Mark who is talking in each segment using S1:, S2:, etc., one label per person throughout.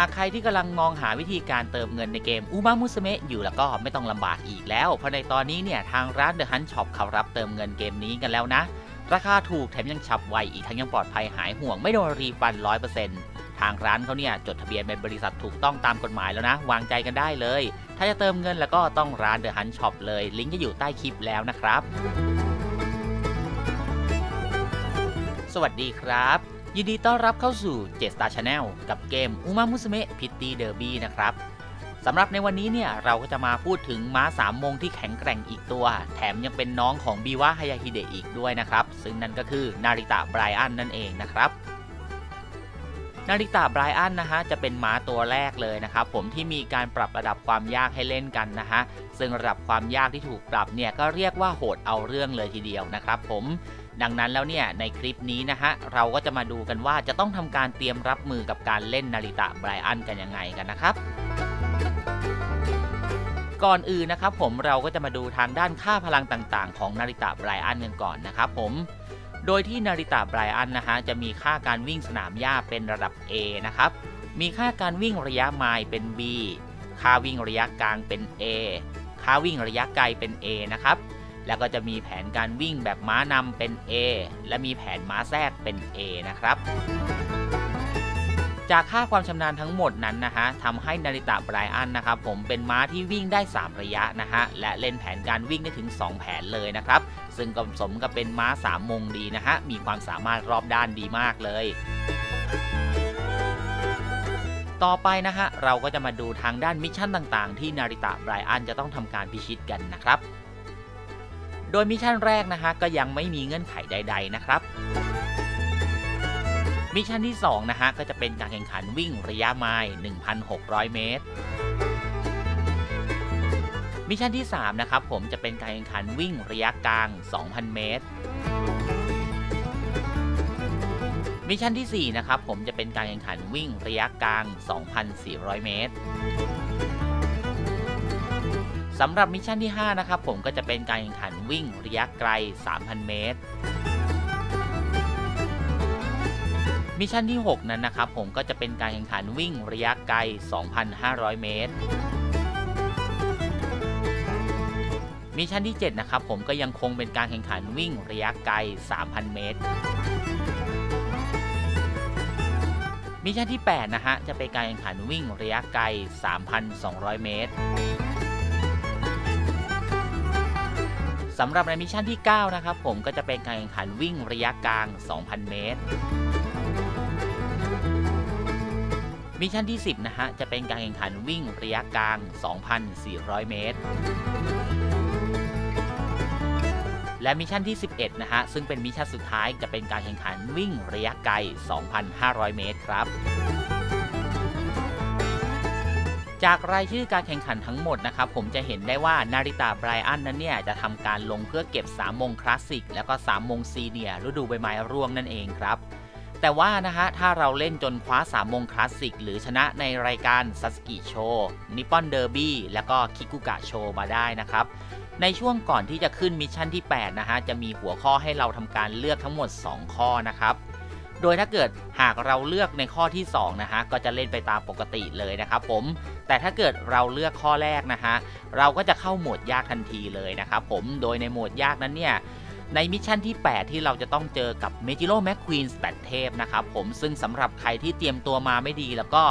S1: ากใครที่กำลังมองหาวิธีการเติมเงินในเกมอูมามุสเมะอยู่แล้วก็ไม่ต้องลำบากอีกแล้ว เพราะในตอนนี้เนี่ยทางร้าน The Hunt Shop เขารับเติมเงินเกมนี้กันแล้วนะ ราคาถูกแถมยังฉับไวอีกทั้งยังปลอดภัยหายห่วงไม่โดนรีฟันร้อยเปอร์เซ็นต์ทางร้านเขาเนี่ยจดทะเบียนเป็นบริษัทถูกต้องตามกฎหมายแล้วนะ วางใจกันได้เลย ถ้าจะเติมเงินแล้วก็ต้องร้าน The Hunt Shop เลยลิงก์จะอยู่ใต้คลิปแล้วนะครับ สวัสดีครับ ยินดีต้อนรับเข้าสู่7 Star Channel กับเกม Uma Musume Pitty Derby นะครับสำหรับในวันนี้เนี่ยเราก็จะมาพูดถึงม้าสามมงที่แข็งแกร่งอีกตัว แถมยังเป็นน้องของบีวะฮายาฮิเดะอีกด้วยนะครับ ซึ่งนั่นก็คือนาริตะไบรอันนั่นเองนะครับนาริตะไบรอันนะฮะจะเป็นม้าตัวแรกเลยนะครับผมที่มีการปรับระดับความยากให้เล่นกันนะฮะซึ่งระดับความยากที่ถูกปรับเนี่ยก็เรียกว่าโหดเอาเรื่องเลยทีเดียวนะครับผม ดังนั้นแล้วเนี่ยในคลิปนี้นะฮะเราก็จะมาดูกันว่าจะต้องทำการเตรียมรับมือกับการเล่นนาริตะไบรอันกันยังไงกันนะครับก่อนอื่นนะครับผมเราก็จะมาดูทางด้านค่าพลังต่างๆ ของนาริตะไบรอันกันก่อนนะครับผมโดยที่นาริตะไบรอันนะฮะจะมีค่าการวิ่งสนามหญ้าเป็นระดับ A นะครับมีค่าการวิ่งระยะไมล์เป็น B ค่าวิ่งระยะกลางเป็น A ค่าวิ่งระยะไกลเป็น A นะครับ แล้วก็จะมีแผนการวิ่งแบบม้านำเป็น A และมีแผนม้าแทรกเป็น A นะครับจากค่าความชำนาญทั้งหมดนั้นนะฮะทำให้นาริตะไบรอันนะครับผมเป็นม้าที่วิ่งได้ 3 ระยะนะฮะและเล่นแผนการวิ่งได้ถึง 2 แผนเลยนะครับ ซึ่งก็สมกับเป็นม้า 3 มงดีนะฮะมีความสามารถรอบด้านดีมากเลย ต่อไปนะฮะเราก็จะมาดูทางด้านมิชชั่นต่างๆ ที่นาริตะไบรอันจะต้องทำการพิชิตกันนะครับ ดยมิชชั่นแรกนะฮะก็ยังไม่มีเงื่อนไขใด ๆ นะครับมิชชั่นที่2นะฮะก็จะเป็นการแข่งขันวิ่งระยะไมล์1,600 เมตร มิชชั่นที่3นะครับผมจะเป็นการแข่งขันวิ่งระยะกลาง 2,000 เมตร มิชชั่นที่4นะครับผมจะเป็นการแข่งขันวิ่งระยะกลาง 2,400 เมตรสำหรับมิชชั่นที่5นะครับผมก็จะเป็นการแข่งขัน วิ่งระยะไกล 3,000 เมตร มิชชั่นที่ 6 นั้นนะครับผมก็จะเป็นการแข่งขันวิ่งระยะไกล 2,500 เมตรมิชชั่นที่ 7 นะครับผมก็ยังคงเป็นการแข่งขันวิ่งระยะไกล 3,000 เมตร มิชชั่นที่ 8 นะฮะ จะเป็นการแข่งขันวิ่งระยะไกล 3,200 เมตร สำหรับในมิชชั่นที่ 9 นะครับผมก็จะเป็นการแข่งขันวิ่งระยะกลาง 2,000 เมตร มิชชั่นที่ 10 นะฮะ จะเป็นการแข่งขันวิ่งระยะกลาง 2,400 เมตร และมิชชั่นที่ 11 นะฮะ ซึ่งเป็นมิชชั่นสุดท้ายจะเป็นการแข่งขันวิ่งระยะไกล 2,500 เมตรครับ จากรายชื่อการแข่งขันทั้งหมดนะครับผมจะเห็นได้ว่านาริตาไบรอันนั้นเนี่ยจะทำการลงเพื่อเก็บ3มงคลาสสิกแล้วก็3มงซีเนียร์ฤดูใบไม้ร่วงนั่นเองครับ แต่ว่านะฮะถ้าเราเล่นจนคว้า3มงคลาสสิกหรือชนะในรายการซัสกิโชนิปปอนเดอร์บี้แล้วก็คิกุกะโชมาได้นะครับในช่วงก่อนที่จะขึ้นมิชชั่นที่8นะฮะจะมีหัวข้อให้เราทำการเลือกทั้งหมด 2 ข้อนะครับ โดยถ้าเกิดหากเราเลือกในข้อที่2นะฮะก็จะเล่นไปตามปกติเลยนะครับผม แต่ถ้าเกิดเราเลือกข้อแรกนะฮะเราก็จะเข้าโหมดยากทันทีเลยนะครับผมโดยในโหมดยากนั้นเนี่ยในมิชชั่นที่ 8 ที่เราจะต้องเจอกับเมจิโ o แมคควีนสแตทเทพนะครับผมซึ่งสำหรับใครที่เตรียมตัวมาไม่ดีแล้วก็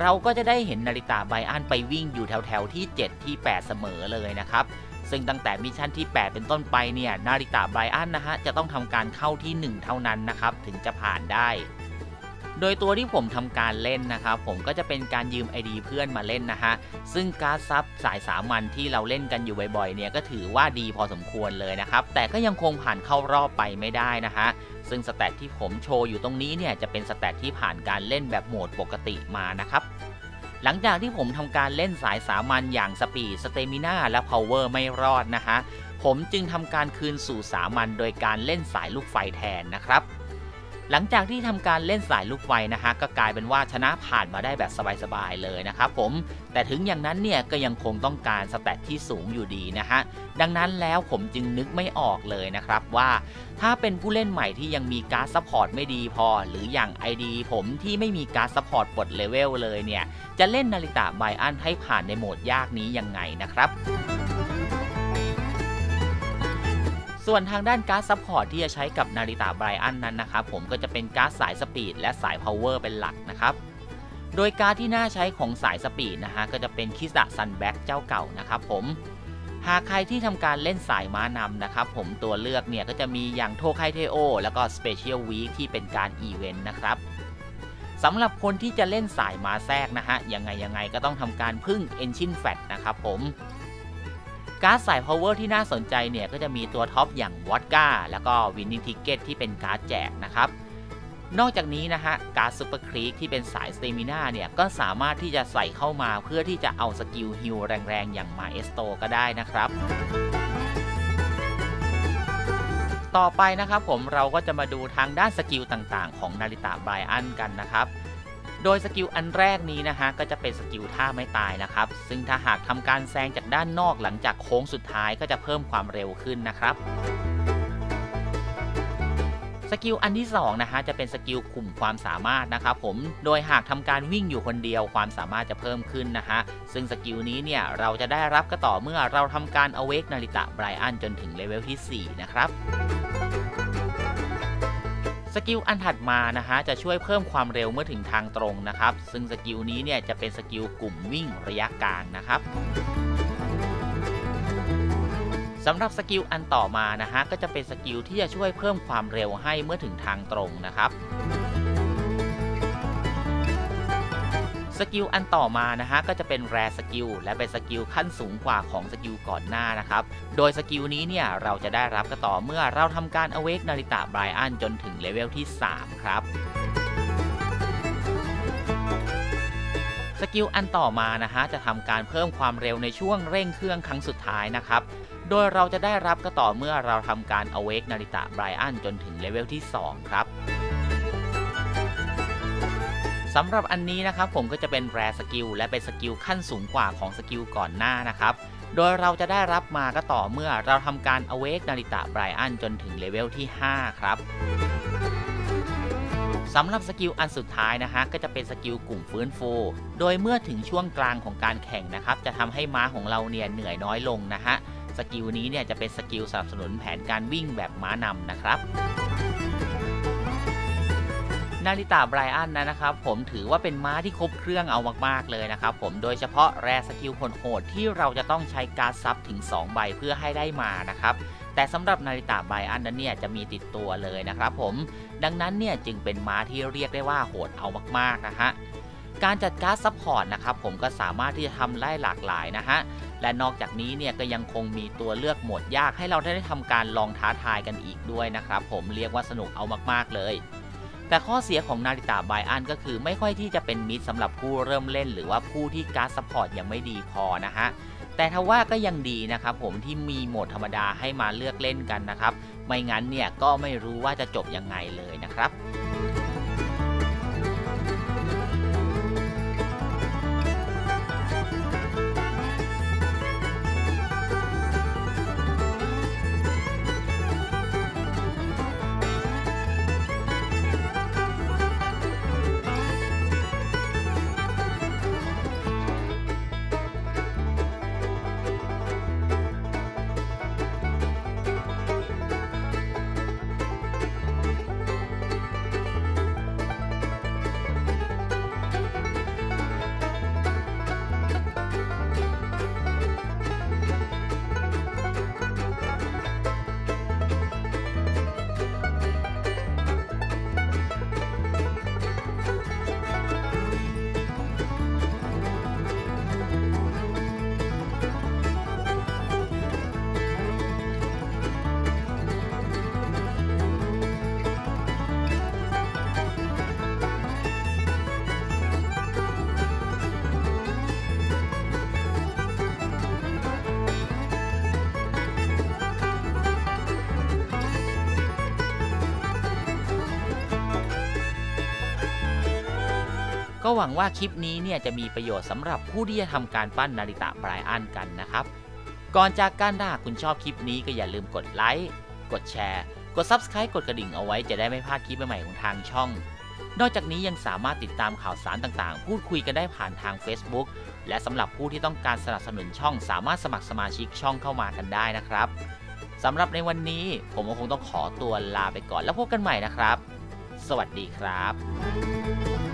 S1: เราก็จะได้เห็นนาริตาไบอันไปวิ่งอยู่แถวๆที่ 7 ที่ 8 เสมอเลยนะครับ ซึ่งตั้งแต่มิชชั่นที่ 8 เป็นต้นไปเนี่ยนาริตาไบอันนะฮะจะต้องทำการเข้าที่ 1 เท่านั้นนะครับถึงจะผ่านได้โดยตัวที่ผมทำการเล่นนะครับผมก็จะเป็นการยืม ID เพื่อนมาเล่นนะฮะ ซึ่งการ์ดซับสายสามัญที่เราเล่นกันอยู่บ่อยๆเนี่ยก็ถือว่าดีพอสมควรเลยนะครับ แต่ก็ยังคงผ่านเข้ารอบไปไม่ได้นะฮะ ซึ่งสแตทที่ผมโชว์อยู่ตรงนี้เนี่ยจะเป็นสแตทที่ผ่านการเล่นแบบโหมดปกติมานะครับ หลังจากที่ผมทำการเล่นสายสามัญอย่างสปีดสเตมิน่าและพาวเวอร์ไม่รอดนะฮะ ผมจึงทำการคืนสู่สามัญโดยการเล่นสายลูกไฟแทนนะครับ หลังจากที่ทำการเล่นสายลูกไฟนะฮะก็กลายเป็นว่าชนะผ่านมาได้แบบสบายๆเลยนะครับผมแต่ถึงอย่างนั้นเนี่ยก็ยังคงต้องการสแตทที่สูงอยู่ดีนะฮะดังนั้นแล้วผมจึงนึกไม่ออกเลยนะครับว่า ถ้าเป็นผู้เล่นใหม่ที่ยังมีการ์ดซัพพอร์ตไม่ดีพอ หรืออย่าง ID ผมที่ไม่มีการ์ดซัพพอร์ตปลดเลเวลเลยเนี่ยจะเล่นนาริตะไบอันให้ผ่านในโหมดยากนี้ยังไงนะครับ ส่วนทางด้านการ์ดซัพพอร์ตที่จะใช้กับนาริตะไบรอันนั้นนะครับผมก็จะเป็นการ์ดสายสปีดและสายพาวเวอร์เป็นหลักนะครับโดยการ์ดที่น่าใช้ของสายสปีดนะฮะก็จะเป็นคิสะซันแบ็กเจ้าเก่านะครับผมหากใครที่ทำการเล่นสายม้านำนะครับผมตัวเลือกเนี่ยก็จะมีอย่างโทไคเทโอ แล้วก็สเปเชียลวีคที่เป็นการอีเวนต์นะครับสำหรับคนที่จะเล่นสายม้าแทรกนะฮะยังไงยังไงก็ต้องทำการพึ่ง Engine Fat นะครับผม การ์ดสาย power ที่น่าสนใจเนี่ยก็จะมีตัวท็อปอย่างวอดก้าแล้วก็ winning ticket ที่เป็นการ์ดแจกนะครับ นอกจากนี้นะฮะการ์ดซูเปอร์ครีกที่เป็นสายสเตมิน่าเนี่ยก็สามารถที่จะใส่เข้ามาเพื่อที่จะเอาสกิลฮิลแรงๆ อย่างมาเอสโตก็ได้นะครับ ต่อไปนะครับผมเราก็จะมาดูทางด้านสกิลต่างๆ ของนาริตะไบรอันกันนะครับ โดยสกิลอันแรกนี้นะฮะก็จะเป็นสกิลท่าไม่ตายนะครับ ซึ่งถ้าหากทำการแซงจากด้านนอกหลังจากโค้งสุดท้ายก็จะเพิ่มความเร็วขึ้นนะครับสกิลอันที่2นะฮะจะเป็นสกิลคุมความสามารถนะครับผม โดยหากทำการวิ่งอยู่คนเดียวความสามารถจะเพิ่มขึ้นนะฮะ ซึ่งสกิลนี้เนี่ยเราจะได้รับก็ต่อเมื่อเราทำการ awake นาริตะไบรอันจนถึงเลเวลที่ 4 นะครับ สกิลอันถัดมานะฮะจะช่วยเพิ่มความเร็วเมื่อถึงทางตรงนะครับ ซึ่งสกิลนี้เนี่ยจะเป็นสกิลกลุ่มวิ่งระยะกลางนะครับสำหรับสกิลอันต่อมานะฮะก็จะเป็นสกิลที่จะช่วยเพิ่มความเร็วให้เมื่อถึงทางตรงนะครับ สกิลอันต่อมานะฮะก็จะเป็นแรสกิลและเป็นสกิลขั้นสูงกว่าของสกิลก่อนหน้านะครับ โดยสกิลนี้เนี่ยเราจะได้รับก็ต่อเมื่อเราทำการ awake นาริตะไบรอันจนถึงเลเวลที่ 3 ครับสกิลอันต่อมานะฮะจะทำการเพิ่มความเร็วในช่วงเร่งเครื่องครั้งสุดท้ายนะครับ โดยเราจะได้รับก็ต่อเมื่อเราทำการ awake นาริตะไบรอันจนถึงเลเวลที่ 2 ครับ สำหรับอันนี้นะครับผมก็จะเป็นแรสกิลและเป็นสกิลขั้นสูงกว่าของสกิลก่อนหน้านะครับ โดยเราจะได้รับมาก็ต่อเมื่อเราทำการ awake นาริตะไบรอันจนถึงเลเวลที่ 5 ครับสำหรับสกิลอันสุดท้ายนะฮะก็จะเป็นสกิลกลุ่มฟื้นฟู โดยเมื่อถึงช่วงกลางของการแข่งนะครับ จะทำให้ม้าของเราเนี่ยเหนื่อยน้อยลงนะฮะ สกิลนี้เนี่ยจะเป็นสกิลสนับสนุนแผนการวิ่งแบบม้านำนะครับ นาริตาไบรอันนะนะครับผมถือว่าเป็นม้าที่ครบเครื่องเอามากๆเลยนะครับผมโดยเฉพาะแรสกิลโหดที่เราจะต้องใช้การซับถึง 2 ใบเพื่อให้ได้มานะครับแต่สำหรับนาริตาไบรอันนั้นเนี่ยจะมีติดตัวเลยนะครับผมดังนั้นเนี่ยจึงเป็นม้าที่เรียกได้ว่าโหดเอามากๆนะฮะการจัดการซัพพอร์ตนะครับผมก็สามารถที่จะทำได้หลากหลายนะฮะและนอกจากนี้เนี่ยก็ยังคงมีตัวเลือกหมดยากให้เราได้ทำการลองท้าทายกันอีกด้วยนะครับผมเรียกว่าสนุกเอามากๆเลย แต่ข้อเสียของนาริตาไบอันก็คือไม่ค่อยที่จะเป็นมิตรสำหรับผู้เริ่มเล่น หรือว่าผู้ที่การ์ดซัพพอร์ตยังไม่ดีพอนะฮะแต่ทว่าก็ยังดีนะครับผมที่มีโหมดธรรมดาให้มาเลือกเล่นกันนะครับ ไม่งั้นเนี่ยก็ไม่รู้ว่าจะจบยังไงเลยนะครับ ก็หวังว่าคลิปนี้เนี่ยจะมีประโยชน์สำหรับผู้ที่จะทำการปั้นนาริตะไบรอันกันนะครับ ก่อนจากการถ้าคุณชอบคลิปนี้ก็อย่าลืมกดไลค์ กดแชร์ กด Subscribe กดกระดิ่งเอาไว้จะได้ไม่พลาดคลิปใหม่ๆของทางช่อง นอกจากนี้ยังสามารถติดตามข่าวสารต่างๆ พูดคุยกันได้ผ่านทาง Facebook และสำหรับผู้ที่ต้องการสนับสนุนช่อง สามารถสมัครสมาชิกช่องเข้ามากันได้นะครับสำหรับในวันนี้ผมก็คงต้องขอตัวลาไปก่อนแล้วพบกันใหม่นะครับ สวัสดีครับ